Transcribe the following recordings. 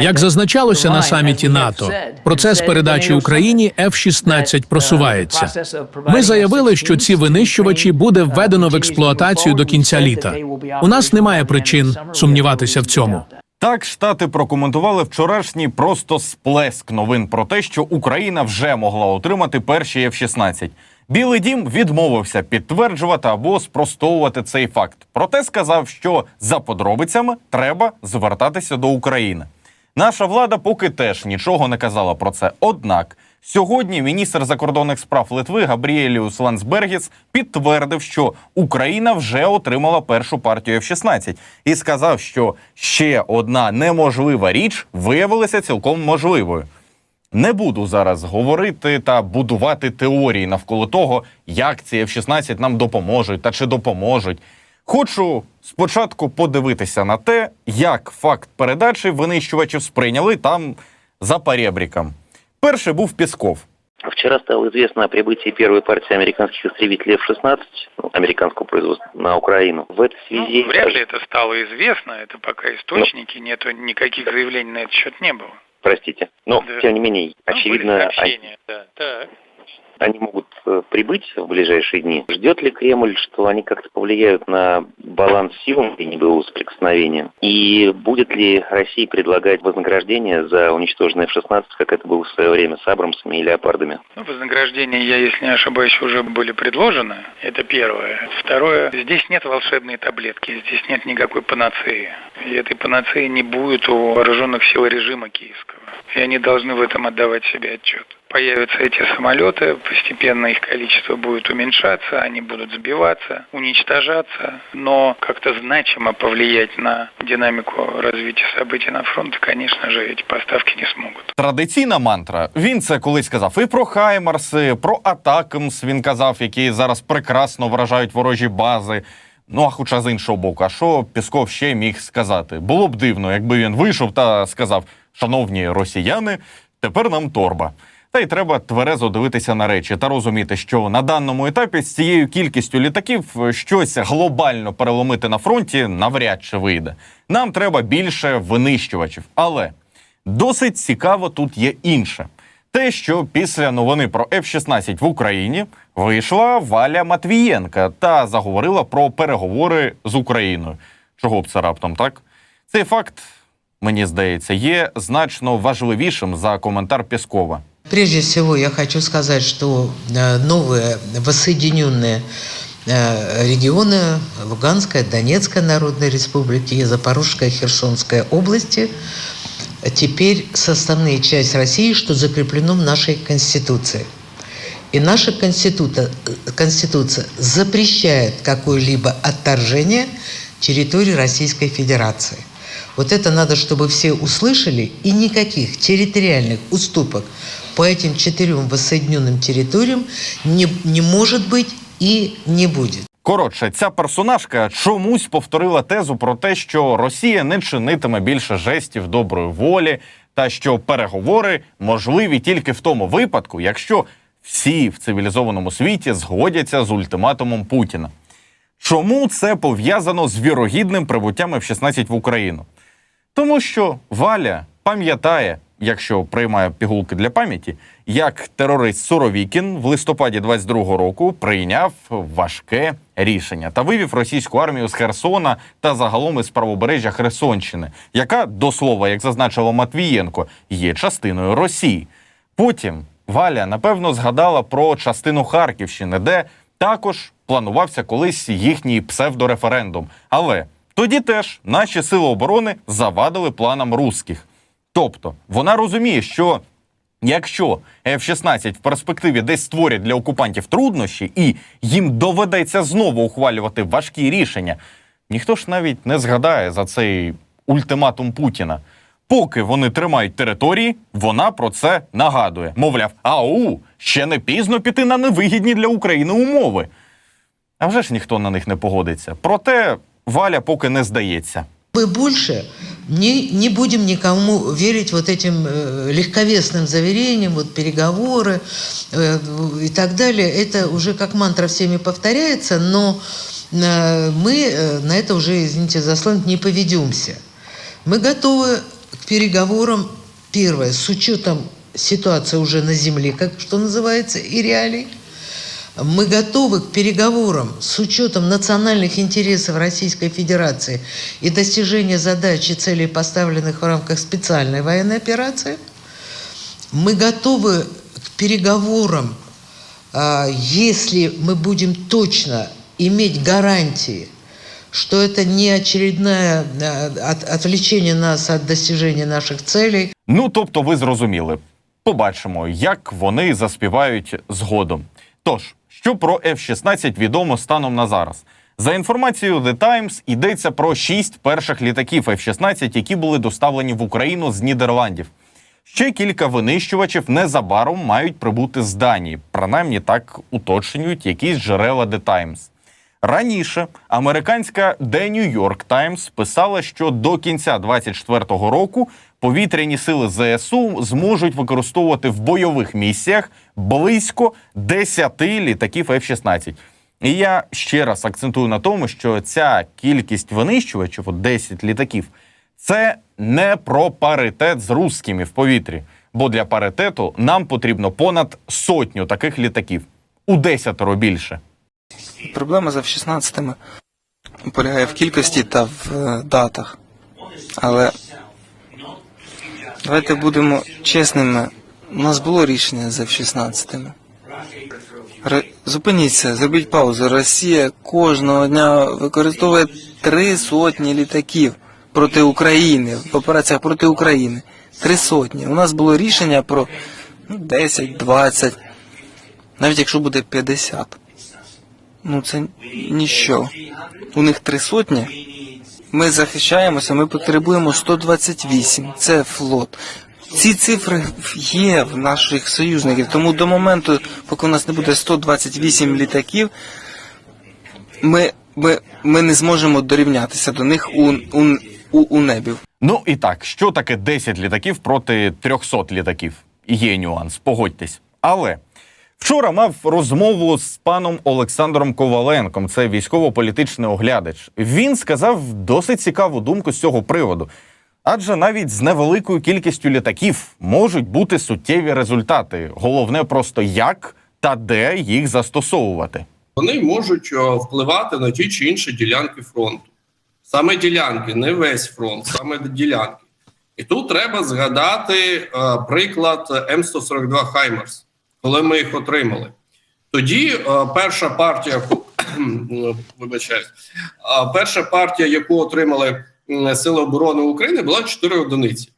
Як зазначалося на саміті НАТО, процес передачі Україні F-16 просувається. Ми заявили, що ці винищувачі буде введено в експлуатацію до кінця літа. У нас немає причин сумніватися в цьому. Так, штати прокоментували вчорашній просто сплеск новин про те, що Україна вже могла отримати перші F-16. Білий дім відмовився підтверджувати або спростовувати цей факт. Проте сказав, що за подробицями треба звертатися до України. Наша влада поки теж нічого не казала про це. Однак сьогодні міністр закордонних справ Литви Габріеліус Лансбергіс підтвердив, що Україна вже отримала першу партію F-16 і сказав, що ще одна неможлива річ виявилася цілком можливою. Не буду зараз говорити та будувати теорії навколо того, як ці F-16 нам допоможуть та чи допоможуть. Хочу спочатку подивитися на те, як факт передачі винищувачів сприйняли там за поребриком. Перший був Пісков. Вчера стало известно о прибытии первой партии американских истребителей F-16 ну, американского производства на Украину. В этой Ну, связи... вряд ли это стало известно, это пока источники, нету никаких заявлений на этот счет не было. Простите. Но, Да. тем не менее, Ну, были очевидно, они, да. Так. Они могут э, прибыть в ближайшие дни. Ждет ли Кремль, что они как-то повлияют на баланс сил и небылого соприкосновения? И будет ли России предлагать вознаграждение за уничтоженные F-16, как это было в свое время с Абрамсами и Леопардами? Ну, вознаграждения, я, если не ошибаюсь, уже были предложены. Это первое. Второе, здесь нет волшебной таблетки, здесь нет никакой панацеи. И этой панацеи не будет у вооруженных сил режима киевского. И они должны в этом отдавать себе отчет. Появятся эти самолеты, постепенно их количество будет уменьшаться, они будут сбиваться, уничтожаться, но как-то значимо повлиять на динамику развития событий на фронте, конечно же, эти поставки не смогут. Традиційна мантра. Він це колись казав і про Хаймарси, про Атакамс. Він казав, які зараз прекрасно вражають ворожі бази. Ну а хоча з іншого боку, а що Пісков ще міг сказати? Було б дивно, якби він вийшов та сказав: Шановні росіяни, тепер нам торба. Та й треба тверезо дивитися на речі та розуміти, що на даному етапі з цією кількістю літаків е, щось глобально переломити на фронті навряд чи вийде. Нам треба більше винищувачів. Але Досить цікаво тут є інше. Те, що після новини про F-16 в Україні вийшла Валя Матвієнка та заговорила про переговори з Україною. Чого б це раптом так? Цей факт, мені здається, є значно важливішим за коментар Піскова. Прежде всего, я хочу сказать, что э, новые воссоединенные э, регионы Луганская, Донецкая Народной Республики и Запорожская, Херсонская области теперь составные часть России, что закреплено в нашей Конституции. И наша Конституция запрещает какое-либо отторжение территории Российской Федерации. Вот это надо, чтобы все услышали, и никаких территориальных уступок по этим четырем воссоединенным территориям не, не может быть и не будет. Коротше, ця персонажка чомусь повторила тезу про те, що Росія не чинитиме більше жестів доброї волі, та що переговори можливі тільки в тому випадку, якщо всі в цивілізованому світі згодяться з ультиматумом Путіна. Чому це пов'язано з вірогідним прибуттям F-16 в Україну? Тому що Валя пам'ятає, якщо приймає пігулки для пам'яті, як терорист Суровікін в листопаді 22-го року прийняв важке рішення та вивів російську армію з Херсона та загалом із правобережжя Херсонщини, яка, до слова, як зазначила Матвієнко, є частиною Росії. Потім Валя напевно згадала про частину Харківщини, де також планувався колись їхній псевдореферендум. Але тоді теж наші сили оборони завадили планам русських. Тобто вона розуміє, що якщо F-16 в перспективі десь створять для окупантів труднощі, і їм доведеться знову ухвалювати важкі рішення, ніхто ж навіть не згадає за цей ультиматум Путіна. Поки вони тримають території, вона про це нагадує. Мовляв, ау, ще не пізно піти на невигідні для України умови. А вже ж ніхто на них не погодиться. Проте Валя поки не здається. Мы больше не, не будем никому верить вот этим э, легковесным заверениям, вот переговоры э, и так далее. Это уже как мантра всеми повторяется, но э, мы э, на это уже, извините за сленг, не поведемся. Мы готовы к переговорам, первое, с учетом ситуации уже на земле, как что называется, и реалий. Мы готовы к переговорам с учетом национальных интересов Российской Федерации и достижения задач и целей, поставленных в рамках специальной военной операции. Мы готовы к переговорам, а, если мы будем точно иметь гарантии, что это не очередное а, от- отвлечение нас от достижения наших целей, Ну, тобто, ви зрозуміли. Побачимо, як вони заспівають згодом. Тож, що про F-16 відомо станом на зараз. За інформацією The Times, йдеться про шість перших літаків F-16, які були доставлені в Україну з Нідерландів. Ще кілька винищувачів незабаром мають прибути з Данії. Принаймні так уточнюють якісь джерела The Times. Раніше американська The New York Times писала, що до кінця 2024 року повітряні сили ЗСУ зможуть використовувати в бойових місіях близько 10 літаків F-16. І я ще раз акцентую на тому, що ця кількість винищувачів, от 10 літаків, це не про паритет з русскими в повітрі. Бо для паритету нам потрібно понад сотню таких літаків у десятеро більше. Проблема з F-16 полягає в кількості та в е, датах. Але давайте будемо чесними. У нас було рішення з F-16. Ре- Зупиніться, зробіть паузу. Росія кожного дня використовує три сотні літаків проти України в операціях проти України. Три сотні. У нас було рішення про ну, 10, 20, навіть якщо буде 50. Ну це ніщо. У них три сотні. Ми захищаємося, ми потребуємо 128. Це флот. Ці цифри є в наших союзників. Тому до моменту, поки у нас не буде 128 літаків, ми, ми, ми не зможемо дорівнятися до них у, у, у, небі. Ну і так, що таке 10 літаків проти 300 літаків? Є нюанс, погодьтесь. Але вчора мав розмову з паном Олександром Коваленком, це військово-політичний оглядач. Він сказав досить цікаву думку з цього приводу. Адже навіть з невеликою кількістю літаків можуть бути суттєві результати. Головне просто як та де їх застосовувати. вони можуть е, впливати на ті чи інші ділянки фронту. Саме ділянки, не весь фронт, саме ділянки. І тут треба згадати е, приклад М142 Хаймерс, коли ми їх отримали. Тоді е, перша партія, вибачаюсь, е, перша партія, яку отримали Сили оборони України, була 4 одиниці.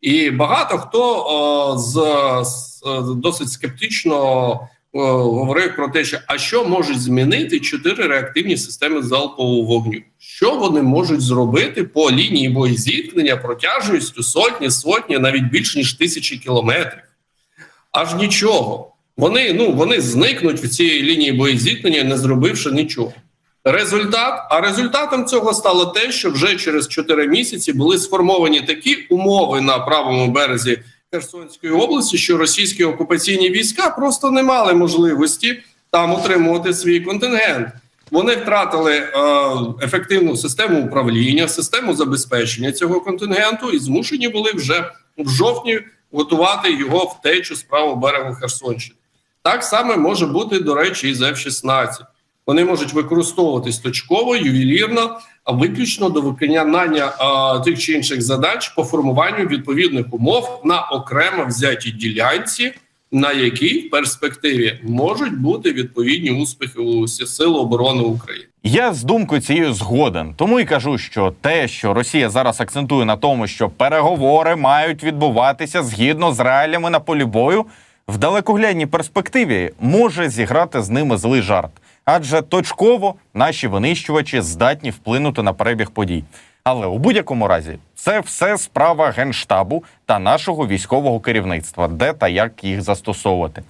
І багато хто е, з, досить скептично говорив про те, що а що можуть змінити чотири реактивні системи залпового вогню? Що вони можуть зробити по лінії боєзіткнення протяжністю сотні, сотні, навіть більше ніж тисячі кілометрів? Аж нічого. Вони ну вони зникнуть в цій лінії боєзіткнення, не зробивши нічого. Результат, а результатом цього стало те, що вже через 4 місяці були сформовані такі умови на правому березі Херсонської області, що російські окупаційні війська просто не мали можливості там утримувати свій контингент. Вони втратили е, ефективну систему управління, систему забезпечення цього контингенту і змушені були вже в жовтні готувати його втечу з правого берегу Херсонщини. Так само може бути, до речі, і з F-16. Вони можуть використовуватись точково, ювелірно, а виключно до виконання а, тих чи інших задач по формуванню відповідних умов на окремо взятій ділянці, на якій в перспективі можуть бути відповідні успіхи у Сил оборони України. Я з думкою цією згоден, тому і кажу, що те, що Росія зараз акцентує на тому, що переговори мають відбуватися згідно з реаліями на полі бою, в далекоглядній перспективі може зіграти з ними злий жарт, адже точково наші винищувачі здатні вплинути на перебіг подій. Але у будь-якому разі це все справа генштабу та нашого військового керівництва, де та як їх застосовувати.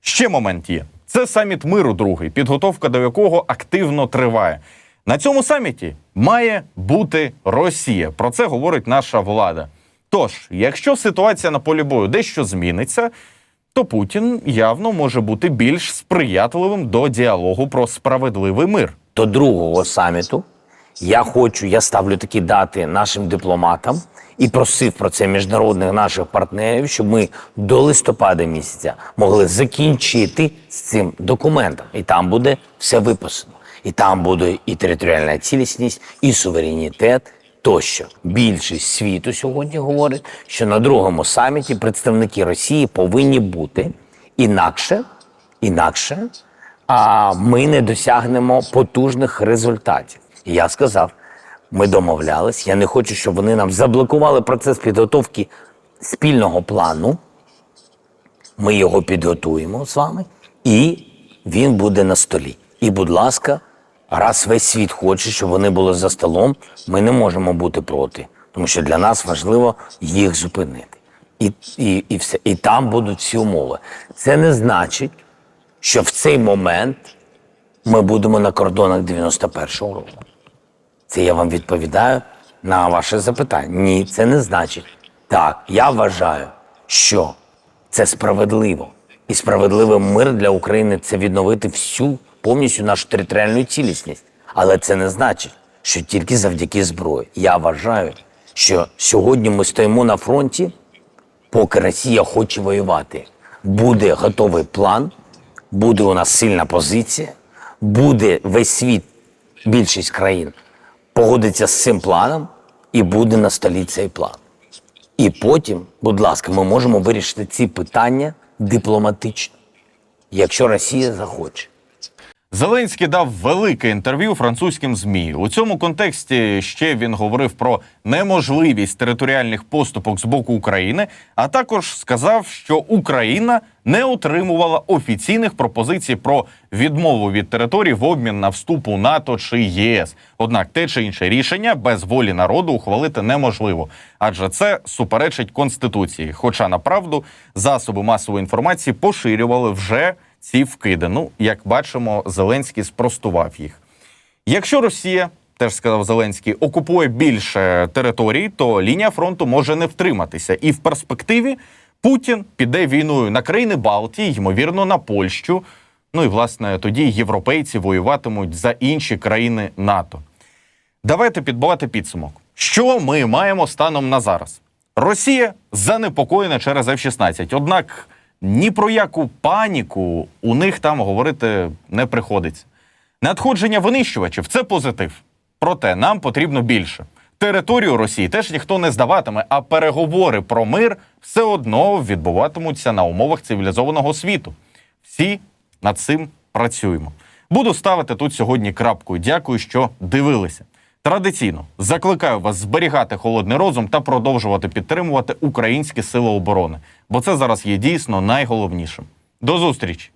Ще момент є. Це саміт миру, другий, підготовка до якого активно триває. На цьому саміті має бути Росія. Про це говорить наша влада. Тож, якщо ситуація на полі бою дещо зміниться, то Путін явно може бути більш сприятливим до діалогу про справедливий мир. до другого саміту, Я хочу, я ставлю такі дати нашим дипломатам і просив про це міжнародних наших партнерів, щоб ми до листопада місяця могли закінчити з цим документом. І там буде все виписано. І там буде і територіальна цілісність, і суверенітет тощо. Більшість світу сьогодні говорить, що на другому саміті представники Росії повинні бути інакше, інакше а ми не досягнемо потужних результатів. І я сказав, ми домовлялись. Я не хочу, щоб вони нам заблокували процес підготовки спільного плану. Ми його підготуємо з вами, і він буде на столі. І, будь ласка, раз весь світ хоче, щоб вони були за столом, ми не можемо бути проти, тому що для нас важливо їх зупинити. І, і, і все. І там будуть всі умови. Це не значить, що в цей момент ми будемо на кордонах 91-го року. Це я вам відповідаю на ваше запитання. Ні, це не значить. Так, я вважаю, що це справедливо. І справедливий мир для України це відновити всю повністю нашу територіальну цілісність. Але це не значить, що тільки завдяки зброї. Я вважаю, що сьогодні ми стоїмо на фронті, поки Росія хоче воювати. Буде готовий план, буде у нас сильна позиція, буде весь світ, більшість країн погодиться з цим планом, і буде на столі цей план. І потім, будь ласка, ми можемо вирішити ці питання дипломатично, якщо Росія захоче. Зеленський дав велике інтерв'ю французьким змі. У цьому контексті ще він говорив про неможливість територіальних поступок з боку України, а також сказав, що Україна не отримувала офіційних пропозицій про відмову від територій в обмін на вступ у НАТО чи ЄС. Однак те чи інше рішення без волі народу ухвалити неможливо, адже це суперечить конституції. Хоча направду засоби масової інформації поширювали вже ці вкиди. Ну, як бачимо, Зеленський спростував їх. Якщо Росія, теж сказав Зеленський, окупує більше територій, то лінія фронту може не втриматися. І в перспективі Путін піде війною на країни Балтії, ймовірно, на Польщу. Ну і власне тоді європейці воюватимуть за інші країни НАТО. Давайте підбивати підсумок. Що ми маємо станом на зараз? Росія занепокоєна через F-16. Однак ні про яку паніку у них там говорити не приходиться. Надходження винищувачів це позитив. Проте нам потрібно більше. Територію Росії теж ніхто не здаватиме, а переговори про мир все одно відбуватимуться на умовах цивілізованого світу. Всі над цим працюємо. Буду ставити тут сьогодні крапку. Дякую, що дивилися. Традиційно закликаю вас зберігати холодний розум та продовжувати підтримувати українські сили оборони, бо це зараз є дійсно найголовнішим. До зустрічі!